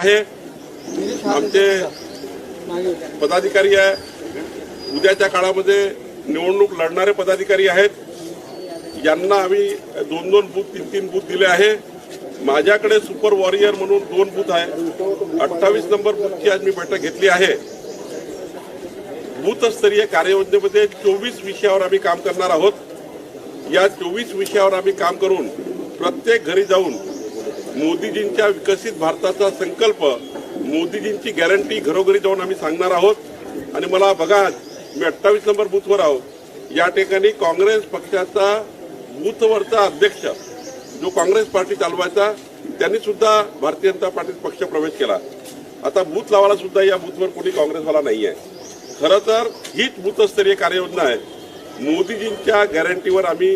आहे. आमचे पदाधिकारी आहे. उद्याच्या काळामध्ये निवडणूक लढणारे पदाधिकारी आहेत. यांना आम्ही दोन दोन बूथ तीन तीन बूथ दिले आहे. माझ्याकडे सुपर वॉरियर म्हणून दोन बूथ आहे. अठ्ठावीस नंबर बूथची आज मी बैठक घेतली आहे. बूथस्तरीय कार्ययोजनेमध्ये चोवीस विषयावर आम्ही काम करणार आहोत. या चोवीस विषयावर आम्ही काम करून प्रत्येक घरी जाऊन मोदीजींच्या विकसित भारताचा संकल्प मोदीजींची गॅरंटी घरोघरी जाऊन आम्ही सांगणार आहोत. आणि मला बघा मी अठ्ठावीस नंबर बूथवर आहोत. या ठिकाणी काँग्रेस पक्षाचा बूथवरचा अध्यक्ष जो काँग्रेस पार्टी चालवायचा त्यांनी सुद्धा भारतीय जनता पार्टीत पक्ष प्रवेश केला. आता बूथ लावायला सुद्धा या बूथवर कोणी काँग्रेसवाला नाही आहे. खरं तर हीच बूथस्तरीय कार्ययोजना आहे. मोदीजींच्या गॅरंटीवर आम्ही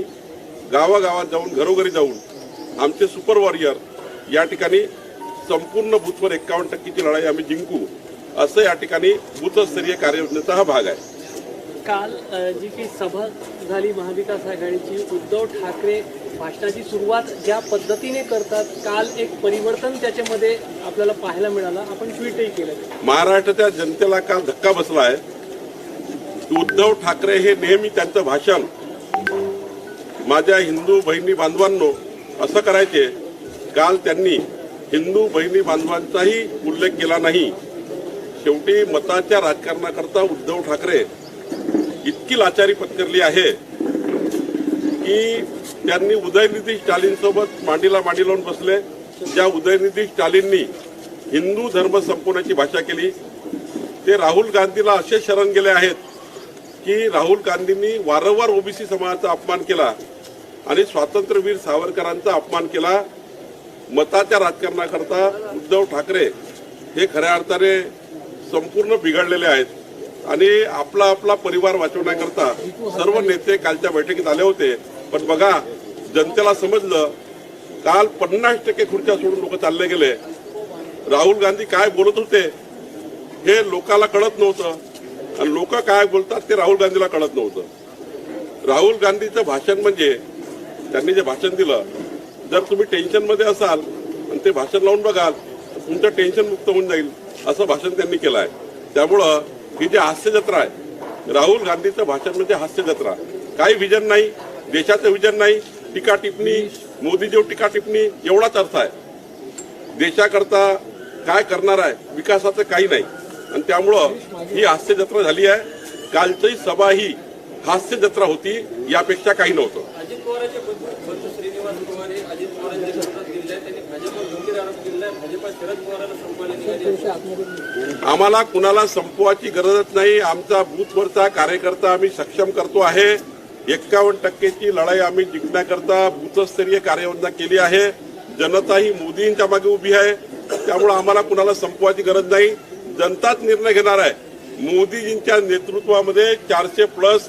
गावागावात जाऊन घरोघरी जाऊन आमचे सुपर वॉरियर या ठिकाणी संपूर्ण बूथवर एक्कावन्न टक्केची लढाई आम्ही जिंकू असं या ठिकाणी बूथस्तरीय कार्ययोजनेचा हा भाग आहे. काल जी काही सभा झाली महाविकास आघाडीची उद्धव ठाकरे भाषणाची सुरुवात ज्या पद्धतीने करतात काल एक परिवर्तन त्याच्यामध्ये आपल्याला पाहायला मिळालं. आपण ट्विटही केलं. महाराष्ट्राच्या जनतेला काल धक्का बसला आहे. की उद्धव ठाकरे हे नेहमी त्यांचं भाषण. माझ्या हिंदू बहिणी बांधवांनो असं करायचे काल त्यांनी हिंदू बहिणी बांधवांचाही उल्लेख केला नाही. शेवटी मताच्या राजकारणाकरता उद्धव ठाकरे इतकी लाचारी पत्करली आहे की त्यांनी उदयनिधी स्टालिनसोबत मांडीला मांडी लावून बसले. ज्या उदयनिधी स्टालिननी हिंदू धर्म संपवण्याची भाषा केली ते राहुल गांधीला असे शरण गेले आहेत की राहुल गांधींनी वारंवार ओबीसी समाजाचा अपमान केला आणि स्वातंत्र्यवीर सावरकरांचा अपमान केला. मताच्या राजकारणाकरता उद्धव ठाकरे हे खऱ्या अर्थाने संपूर्ण बिघडलेले आहेत. आणि आपला आपला परिवार वाचवण्याकरता सर्व नेते कालच्या बैठकीत आले होते. पण बघा जनतेला समजलं काल पन्नास टक्के खुर्च्या सोडून लोक चालले गेले. राहुल गांधी काय बोलत होते हे लोकाला कळत नव्हतं. आणि लोक काय बोलतात ते राहुल गांधीला कळत नव्हतं. राहुल गांधीचं भाषण म्हणजे त्यांनी जे भाषण दिलं जर तुम्ही टेन्शनमध्ये असाल आणि ते भाषण लावून बघाल तर तुमचं टेन्शन मुक्त होऊन जाईल असं भाषण त्यांनी केलं आहे. त्यामुळं ही जी हास्य जत्रा आहे राहुल गांधीचं भाषण म्हणजे हास्य जत्रा. काही विजन नाही देशाचं विजन नाही टीका टिप्पणी मोदीजीव टीका टिप्पणी एवढाच अर्थ आहे. देशाकरता काय करणार आहे विकासाचं काही नाही. आणि त्यामुळं ही हास्य जत्रा झाली आहे. कालची सभा ही हास्य जत्रा होती यापेक्षा काही नव्हतं. आम्हाला कुणाला संपवाची गरजच नाही. आमचा बूथवरचा कार्यकर्ता आम्ही सक्षम करतो आहे. एक्कावन्न टक्केची लढाई आम्ही जिंकण्याकरता बूथस्तरीय कार्ययोजना केली आहे. जनता ही मोदींच्या मागे उभी आहे. त्यामुळे आम्हाला कुणाला संपवायची गरज नाही. जनताच निर्णय घेणार आहे. मोदीजींच्या नेतृत्वामध्ये चारशे प्लस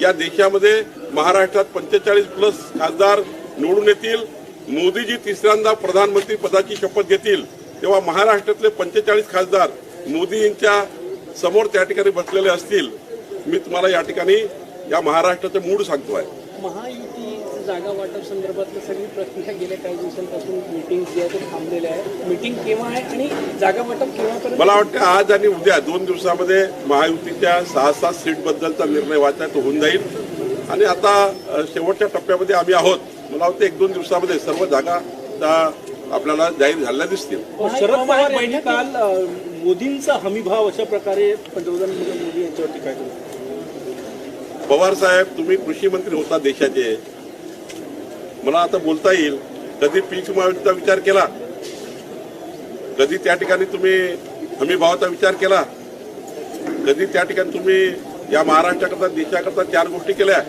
या देशामध्ये महाराष्ट्रात पंचेचाळीस प्लस खासदार निवडून येतील. मोदीजी तिसऱ्यांदा प्रधानमंत्री पदाची शपथ घेतील तेव्हा महाराष्ट्रातले पंचेचाळीस खासदार मोदींच्या समोर त्या ठिकाणी बसलेले असतील. मी तुम्हाला या ठिकाणी या महाराष्ट्राचं मूड सांगतो आहे महायुती जागा वाटप संदर्भातलं सगळी प्रक्रिया गेल्या काही दिवसांपासून मिटिंग जी आहे थांबलेल्या आहे मिटिंग केव्हा आहे आणि जागा वाटप केव्हापर्यंत? मला वाटतं आज आणि उद्या दोन दिवसामध्ये महायुतीच्या सहा सात सीट बद्दलचा निर्णय व्हायचा तो होऊन जाईल. आणि आता शेवटच्या टप्प्यामध्ये आम्ही आहोत. मला वाटतं एक दोन दिवसामध्ये सर्व जागा आपल्याला जाहीर झालेल्या दिसतील. शरद पवार यांनी काल मोदींचा हमीभाव अशा प्रकारे पंतप्रधान नरेंद्र मोदी यांच्यावर टीका केली पवार साहेब तुम्ही कृषी मंत्री होता देशाचे. मला आता बोलता येईल. कधी पीक विम्याचा विचार केला? कधी त्या ठिकाणी तुम्ही हमी भावाचा विचार केला? कधी त्या ठिकाणी तुम्ही या महाराष्ट्राकरता देशाकरता चार गोष्टी केल्या?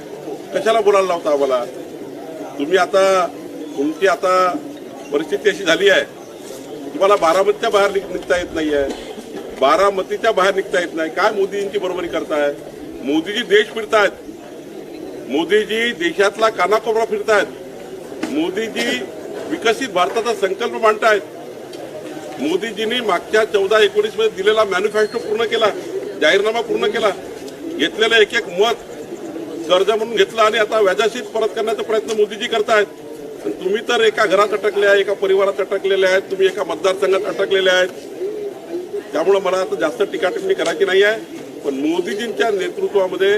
कशाला बोलायला लावता आम्हाला? तुम्ही आता तुमची आता परिस्थिती अशी झाली आहे. तुम्हाला बारामतीच्या बाहेर निघ- निघता येत नाही आहे बारामतीच्या बाहेर निघता येत नाही. काय मोदींची बरोबरी करताय मोदीजी देश फिरतायत. मोदीजी देशातला कानाकोपरा फिरतायत. मोदीजी विकसित भारताचा संकल्प मांडतायत. मोदीजींनी मागच्या चौदा एकोणीसमध्ये दिलेला मॅन्युफॅक्चर पूर्ण केला. जाहीरनामा पूर्ण केला. घेतलेलं एक एक मत कर्ज म्हणून घेतलं आणि आता व्याजाशीच परत करण्याचा प्रयत्न मोदीजी करतायत. तुम्ही तर एका घरात अटकले आहे एका परिवारात अटकलेले आहेत तुम्ही एका मतदारसंघात अटकलेले आहेत. त्यामुळं मला आता जास्त टीका करायची नाही आहे. पण मोदीजींच्या नेतृत्वामध्ये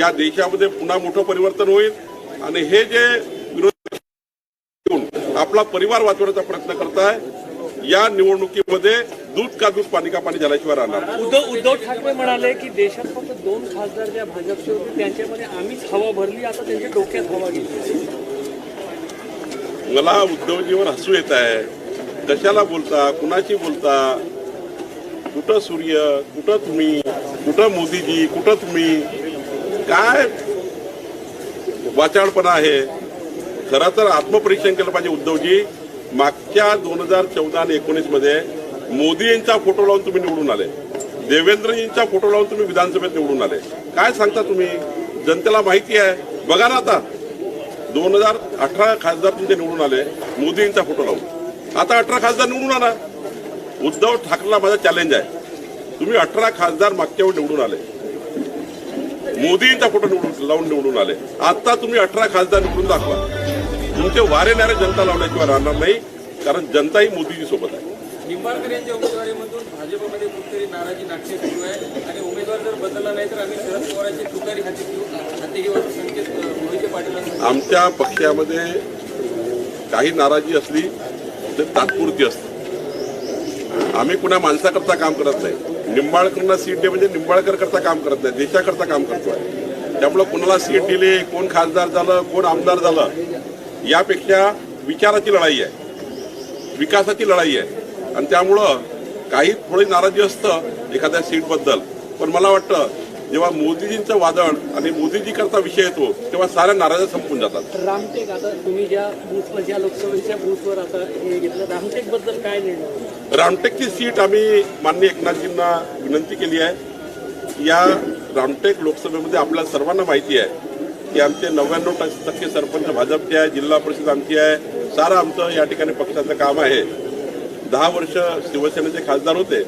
या देशामध्ये पुन्हा मोठं परिवर्तन होईल. आणि हे जे विरोधी घेऊन आपला परिवार वाचवण्याचा प्रयत्न करताय या निवडणुकीमध्ये दूध का दूध पाणी का पाणी झाल्याशिवाय राहणार उद्धव उद्धव ठाकरे म्हणाले की देशात फक्त दोन खासदार ज्या भाजपचे होते त्यांच्यामध्ये आम्हीच हवा भरली आता त्यांच्या डोक्यात हवा घेतली मला उद्धवजीवर हसू येत आहे. कशाला बोलता कुणाशी बोलता? कुठं सूर्य कुठं तुम्ही कुठं मोदीजी कुठं तुम्ही? काय वाचाळपणा आहे? खरं तर आत्मपरीक्षण केलं पाहिजे उद्धवजी. मागच्या दोन हजार चौदा आणि एकोणीसमध्ये मोदी यांचा फोटो लावून तुम्ही निवडून आले. देवेंद्रजींचा फोटो लावून तुम्ही विधानसभेत निवडून आले. काय सांगता तुम्ही? जनतेला माहिती आहे. बघा ना आता. दोन हजार अठरा खासदार तुमचे निवडून आले मोदींचा फोटो लावून. आता अठरा खासदार निवडून आणा उद्धव ठाकरेला माझा चॅलेंज आहे. तुम्ही अठरा खासदार मागच्या वेळी निवडून आले. मोदींचा फोटो निवडून लावून निवडून आले. आता तुम्ही अठरा खासदार निवडून दाखवा. तुमचे वारे नारे जनता लावल्याशिवाय राहणार नाही कारण जनता ही मोदीजी सोबत आहे. निंबाळकर यांच्या उमेदवारीमधून भाजपमध्ये कुठेतरी नाराजी नाट्य सुरू आहे. आणि उमेदवार जर बदलला नाही तर आम्ही शरद पवारांची तुकारी हाती घेऊ हाती घेऊ असं संकेत मोहिते पाटील आमच्या पक्षामध्ये काही नाराजी असली तर तात्पुरती असते. आम्ही कुणा माणसाकरता काम करत नाही. निंबाळकरांना सीट दे म्हणजे निंबाळकर करता काम करत नाही देशाकरता काम करतोय त्यामुळं कुणाला सीट दिली कोण खासदार झालं कोण आमदार झालं यापेक्षा विचाराची लढाई आहे. विकासाची लढाई आहे. आणि त्यामुळं काही थोडी नाराजी असतं एखाद्या सीटबद्दल पण मला वाटतं जेव्हा मोदीजींचं वादळ आणि मोदीजी करता विषय येतो तेव्हा साऱ्या नाराज्या संपून जातात. रामटेक आता तुम्ही ज्या बूथवर ज्या लोकसभेच्या बूथवर आता हे घेतलं रामटेकबद्दल काय निर्णय? रामटेकची सीट आम्ही माननीय एकनाथजींना विनंती केली आहे. या रामटेक लोकसभेमध्ये आपल्या सर्वांना माहिती आहे की आमचे नव्याण्णव टक्के सरपंच भाजपचे आहे जिल्हा परिषद आमची आहे सारं आमचं या ठिकाणी पक्षाचं काम आहे. दहा वर्ष शिवसेनेचे खासदार होते.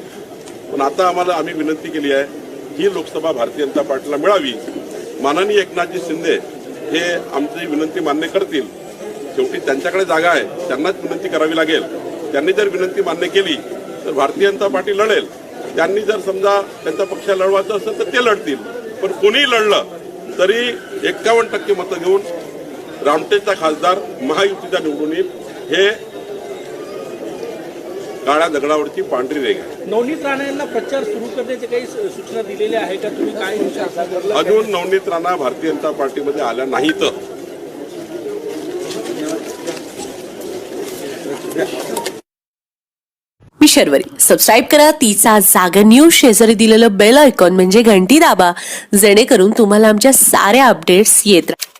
पण आता आम्हाला आम्ही विनंती केली आहे ही लोकसभा भारतीय जनता पार्टीला मिळावी. माननीय एकनाथजी शिंदे हे आमची विनंती मान्य करतील. शेवटी त्यांच्याकडे जागा आहे त्यांनाच विनंती करावी लागेल. त्यांनी जर विनंती मान्य केली तर भारतीय जनता पार्टी लढेल. त्यांनी जर समजा त्यांचा पक्ष लढवायचं असेल तर ते लढतील. पण कोणीही लढलं तरी एक्कावन्न टक्के मतं घेऊन रामटेकचा खासदार महायुतीचा निवडून येईल. हे काळ्या दगडावरची पांढरी रेग आहे नवनीत राणा यांना प्रचार सुरू करण्याचे काही सूचना दिलेल्या आहे का? तुम्ही काय विचार अजून नवनीत राणा भारतीय जनता पार्टीमध्ये आल्या नाहीत. मी शर्वरी. सबस्क्राईब करा. तिचा जागर न्यूज शेजारी दिलेलं बेल आयकॉन म्हणजे घंटी दाबा. जेणेकरून तुम्हाला आमच्या साऱ्या अपडेट्स येत राहतील